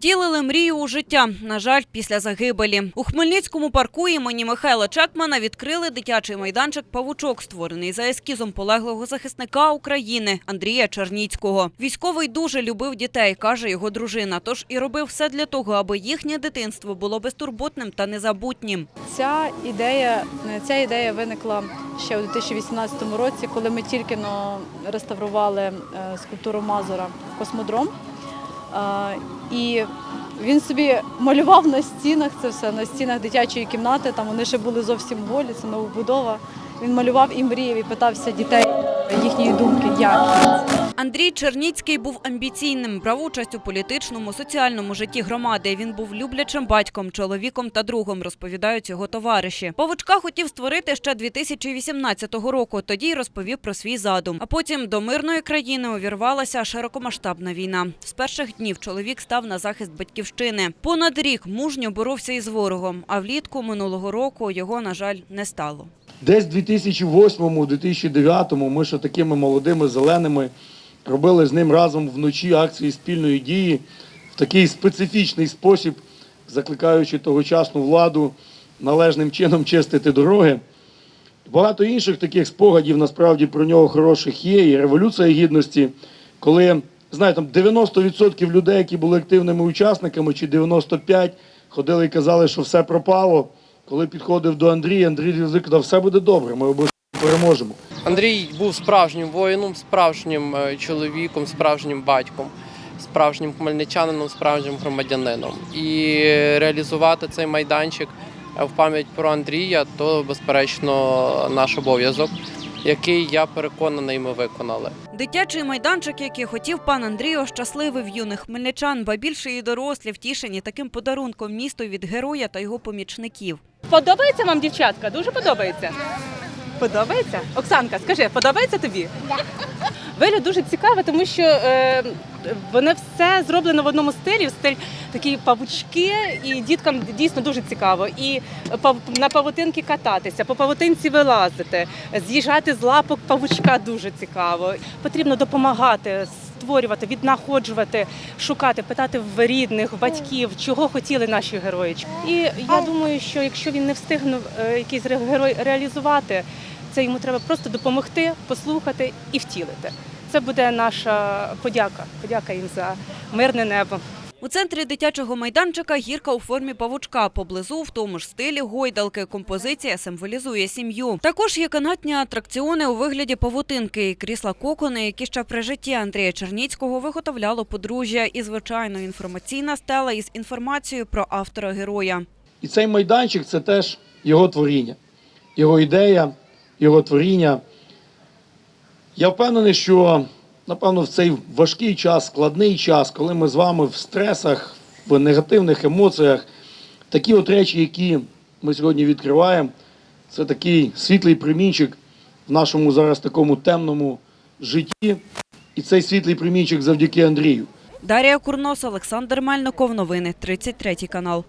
Втілили мрію у життя. На жаль, після загибелі. У Хмельницькому парку імені Михайла Чекмана відкрили дитячий майданчик Павучок, створений за ескізом полеглого захисника України Андрія Черніцького. Військовий дуже любив дітей, каже його дружина. Тож і робив все для того, аби їхнє дитинство було безтурботним та незабутнім. Ця ідея, ця ідея виникла ще у 2018 році, коли ми тільки но реставрували е, скульптуру Мазура Космодром. І він собі малював на стінах це все, на стінах дитячої кімнати. Там вони ще були зовсім голі, це новобудова. Він малював і мріяв, і питався дітей їхньої думки, як. Андрій Черніцький був амбіційним, брав участь у політичному, соціальному житті громади. Він був люблячим батьком, чоловіком та другом, розповідають його товариші. Павучка хотів створити ще 2018 року. Тоді розповів про свій задум. А потім до мирної країни увірвалася широкомасштабна війна. З перших днів чоловік став на захист батьківщини. Понад рік мужньо боровся із ворогом. А влітку минулого року його, на жаль, не стало. Десь в 2008-2009 ми ще такими молодими зеленими робили з ним разом вночі акції спільної дії в такий специфічний спосіб, закликаючи тогочасну владу належним чином чистити дороги. Багато інших таких спогадів насправді про нього хороших є. І революція гідності, коли знаєте, там 90% людей, які були активними учасниками, чи 95% ходили і казали, що все пропало. Коли підходив до Андрія, Андрій казав, все буде добре, ми обов'язково переможемо. Андрій був справжнім воїном, справжнім е, чоловіком, справжнім батьком, справжнім хмельничанином, справжнім громадянином. І реалізувати цей майданчик е, в пам'ять про Андрія то, безперечно, наш обов'язок, який я переконаний, ми виконали. Дитячий майданчик, який хотів пан Андрій, ощасливив юних хмельничан, ба більше і дорослі втішені таким подарунком місту від героя та його помічників. Подобається вам дівчатка? Дуже подобається? Подобається? Оксанка, скажи, подобається тобі? Вигляд дуже цікавий, тому що е, воно все зроблено в одному стилі, в стиль такі павучки, і діткам дійсно дуже цікаво. І пав- на павутинки кататися, по павутинці вилазити, з'їжджати з лапок павучка дуже цікаво. Потрібно допомагати, створювати, віднаходжувати, шукати, питати в рідних, в батьків, чого хотіли наші герої. І я думаю, що якщо він не встигнув е, якийсь герой реалізувати, це йому треба просто допомогти, послухати і втілити. Це буде наша подяка. Подяка їм за мирне небо. У центрі дитячого майданчика гірка у формі павучка. Поблизу в тому ж стилі гойдалки. Композиція символізує сім'ю. Також є канатні атракціони у вигляді павутинки крісла кокони, які ще при житті Андрія Черніцького виготовляло подружжя. І звичайно інформаційна стела із інформацією про автора героя. І цей майданчик це теж його творіння, його ідея, його творіння. Я впевнений, що напевно в цей важкий час, складний час, коли ми з вами в стресах, в негативних емоціях, такі от речі, які ми сьогодні відкриваємо, це такий світлий примінчик в нашому зараз такому темному житті. І цей світлий примінчик завдяки Андрію. Дарія Курнос, Олександр Мельников. Новини 33 канал.